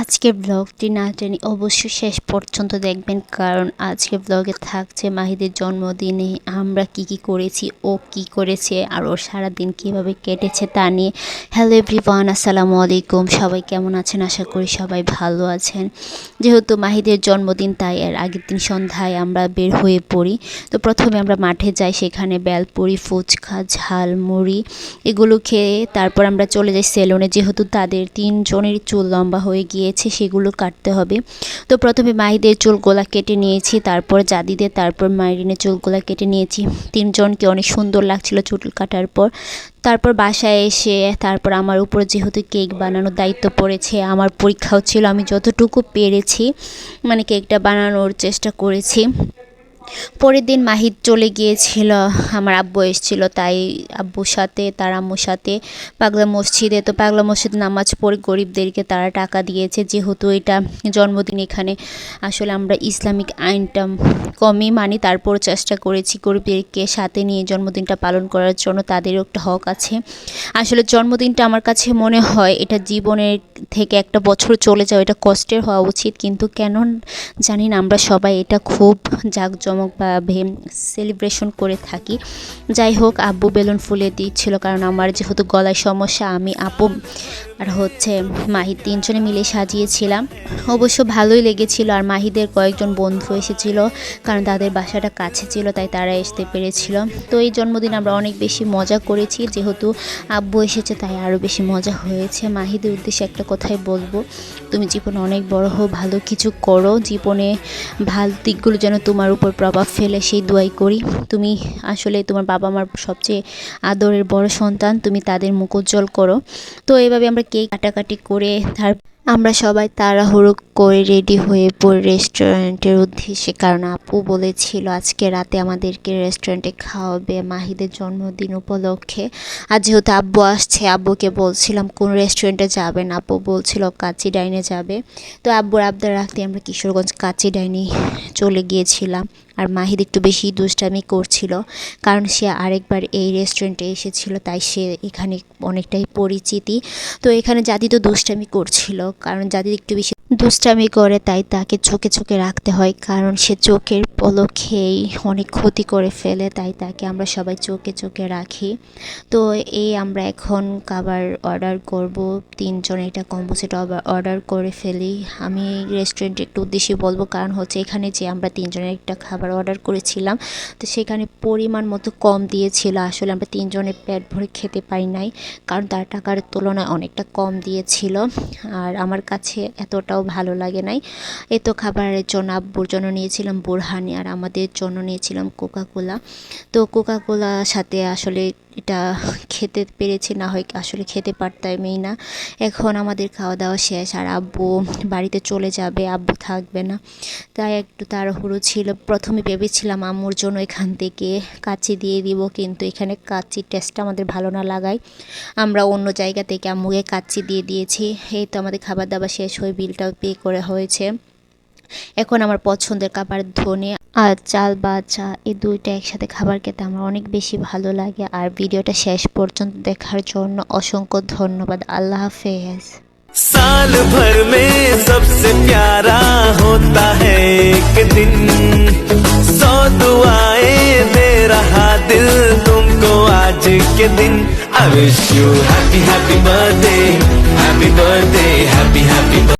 আজকের ব্লগটি না টেনে অবশ্যই শেষ পর্যন্ত দেখবেন, কারণ আজকের ব্লগে থাকছে মাহিদের জন্মদিনে আমরা কি কি করেছি, ও কি করেছে, আর ওর সারাদিন কীভাবে কেটেছে তা নিয়ে। হ্যালো এভরিওয়ান আসসালামু আলাইকুম। সবাই কেমন আছেন? আশা করি সবাই ভালো আছেন। যেহেতু মাহিদের জন্মদিন, তাই এর আগের দিন সন্ধ্যায় আমরা বের হয়ে পড়ি। তো প্রথমে আমরা মাঠে যাই, সেখানে বেলপুরি, ফুচকা, ঝাল, মুড়ি এগুলো খেয়ে তারপর আমরা চলে যাই সেলুনে। যেহেতু তাদের তিনজনের চুল লম্বা হয়ে গিয়েছে সেগুলো কাটতে হবে। তো প্রথমে মাহিদের চুলগোলা কেটে নিয়েছি, তারপর জাদিদের, তারপর মাইরিনের চুলগোলা কেটে নিয়েছি। তিনজনকে অনেক সুন্দর লাগছিল চুল কাটার পর। তারপর বাসায় এসে, তারপর আমার উপর যেহেতু কেক বানানোর দায়িত্ব পড়েছে, আমার পরীক্ষাও ছিল, আমি যতটুকু পেরেছি মানে কেকটা বানানোর চেষ্টা করেছি। পরের দিন মাহিদ চলে গিয়েছিল, আমার আব্বু এসেছিল, তাই আব্বুর সাথে, তার আম্মুর সাথে পাগলা মসজিদে। তো পাগলা মসজিদ নামাজ পড়ে গরিবদেরকে তারা টাকা দিয়েছে, যেহেতু এটা জন্মদিন এখানে। আসলে আমরা ইসলামিক আইনটা কমই মানি তারপর চেষ্টা করেছি গরিবদেরকে সাথে নিয়ে জন্মদিনটা পালন করার জন্য, তাদেরও একটা হক আছে। আসলে জন্মদিনটা আমার কাছে মনে হয়, এটা জীবনের থেকে একটা বছর চলে যাওয়া, এটা কষ্টের হওয়া উচিত, কিন্তু কেন জানি না, আমরা সবাই এটা খুব জাঁকজমকভাবে সেলিব্রেশন করে থাকি। যাই হোক, আব্বু বেলুন ফুলে দিচ্ছিল, কারণ আমার যেহেতু গলায় সমস্যা, আমি আপু আর হচ্ছে মাহিদ তিনজনে মিলে সাজিয়েছিলাম। অবশ্য ভালোই লেগেছিল আর মাহিদের কয়েকজন বন্ধু এসেছিল, কারণ তাদের বাসাটা কাছে ছিল, তাই তারা আসতে পেরেছিল। তো এই জন্মদিন আমরা অনেক বেশি মজা করেছি, যেহেতু আব্বু এসেছে, তাই আরও বেশি মজা হয়েছে। মাহিদের উদ্দেশ্যে একটা কথাই বলব, তুমি জীবনে অনেক বড় হো ভালো কিছু করো। জীবনে ভালো দিকগুলো যেন তোমার উপর প্রভাব ফেলে, সেই দোয়াই করি। তুমি আসলে তোমার বাবা মার সবচেয়ে আদরের বড় সন্তান, তুমি তাদের মুখ উজ্জ্বল করো। তো এইভাবে আমরা কেক কাটাকাটি করে তার আমরা সবাই তাড়াহুড়ো করে রেডি হয়ে পড়ি রেস্টুরেন্টের উদ্দেশ্যে। কারণ আপু বলেছিল আজকে রাতে আমাদেরকে রেস্টুরেন্টে খাওয়াবে মাহিদের জন্মদিন উপলক্ষে। আর যেহেতু আব্বু আসছে, আব্বুকে বলছিলাম, কোন রেস্টুরেন্টে যাবেন আপু বলছিল কাচি ডাইনে যাবে। তো আব্বুর আবদার রাখতে আমরা কিশোরগঞ্জ কাচি ডাইনে চলে গিয়েছিলাম। আর মাহিদ একটু বেশি দুষ্টামি করছিল, কারণ সে আরেকবার এই রেস্টুরেন্টে এসেছিল, তাই সে এখানে অনেকটাই পরিচিতি। তো এখানে জাতি তো দুষ্টামি করছিল কারণ যাদের একটু বেশি দুষ্টামি করে, তাই তাকে চোখে চোখে রাখতে হয়, কারণ সে চোখের পলকেই অনেক ক্ষতি করে ফেলে, তাই তাকে আমরা সবাই চোখে চোখে রাখি। তো এই আমরা এখন খাবার অর্ডার করব, তিনজন এটা কম্বো সেট অর্ডার করে ফেলি। আমি রেস্টুরেন্টে একটু উদ্দেশ্যে বলব, কারণ হচ্ছে এখানে যে আমরা তিনজনের একটা খাবার অর্ডার করেছিলাম, তো সেখানে পরিমাণ মতো কম দিয়েছিল, আসলে আমরা তিনজনের পেট ভরে খেতে পাই নাই, কারণ তার টাকার তুলনায় অনেকটা কম দিয়েছিল। আর আমার কাছে এতটাও ভালো লাগে নাই। এ তো খাবারের জন্য আব্বুর জন্য নিয়েছিলাম বোরহানি আর আমাদের জন্য নিয়েছিলাম কোকাকোলা তো কোকা কোলার সাথে আসলে এটা খেতে পেরেছি, না হয় আসলে খেতে পারতামই না। এখন আমাদের খাওয়া দাওয়া শেষ আর আব্বু বাড়িতে চলে যাবে, আব্বু থাকবে না। তাই একটু তাড়াহুড়ো ছিল। প্রথমে ভেবেছিলাম আম্মুর জন্য এখান থেকে কাচি দিয়ে দিব, কিন্তু এখানে কাচির টেস্টটা আমাদের ভালো না লাগায়। আমরা অন্য জায়গা থেকে আম্মুকে কাচি দিয়ে দিয়েছি। এই তো আমাদের খাবার দাবার শেষ হয়ে বিলটাও পে করে হয়েছে। এখন আমার পছন্দের খাবার ধনে আর চাল বা চা, এই দুইটা একসাথে খাবার খেতে আমার অনেক বেশি ভালো লাগে। আর ভিডিওটা শেষ পর্যন্ত দেখার জন্য অসংখ্য ধন্যবাদ। আল্লাহ হাফেজ। साल भर में सबसे प्यारा होता है एक दिन। सौ দে রহা দিল दिल तुमको आज के दिन। Wish you happy happy happy birthday happy happy